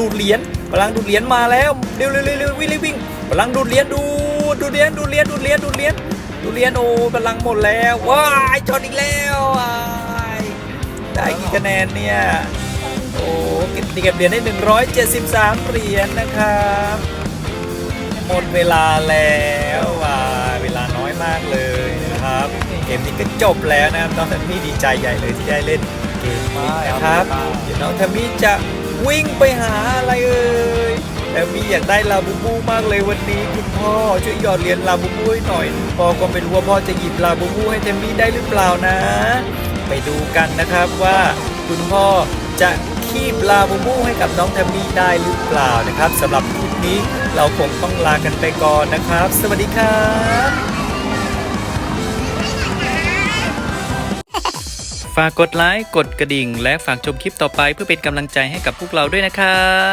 ดูดเหรียญพลังดูดเหรียญมาแล้วเร็วเร็วเร็ววิ่งวิ่งพลังดูดเหรียญดูดูดเหรียญดูดเหรียญดูดเหรียญดูดเหรียญดูดเหรียญโอ้พลังหมดแล้วว้ายชนอีกแล้วได้กี่คะแนนเนี่ยโอ้เก็บเก็บเหรียญได้ 173 เหรียญนะครับหมดเวลาแล้วว้าเวลาน้อยมากเลยนะครับเกมนี้ก็จบแล้วนะครับน้องทัมมี่ดีใจใหญ่เลยที่ได้เล่นเกมนี้นะครับเดี๋ยวน้องทัมมี่จะ วิ่งไปหาอะไรเอ่ยแต่มีอยากได้ลาบูบูมากเลยวันนี้คุณพ่อช่วยหยอดเหรียญลาบูบูให้หน่อยพ่อก็ไม่รู้ว่าพ่อจะหยิบลาบูบูให้เทมมี่ได้หรือเปล่านะ ไปดูกันนะครับว่าคุณพ่อจะคีบลาบูบูให้กับน้องแทมมี่ได้หรือเปล่านะครับสำหรับคลิปนี้เราคงต้องลากันไปก่อนนะครับ สวัสดีครับ ฝากกดไลค์ กดกระดิ่ง และฝากชมคลิปต่อไปเพื่อเป็นกำลังใจให้กับพวกเราด้วยนะครับ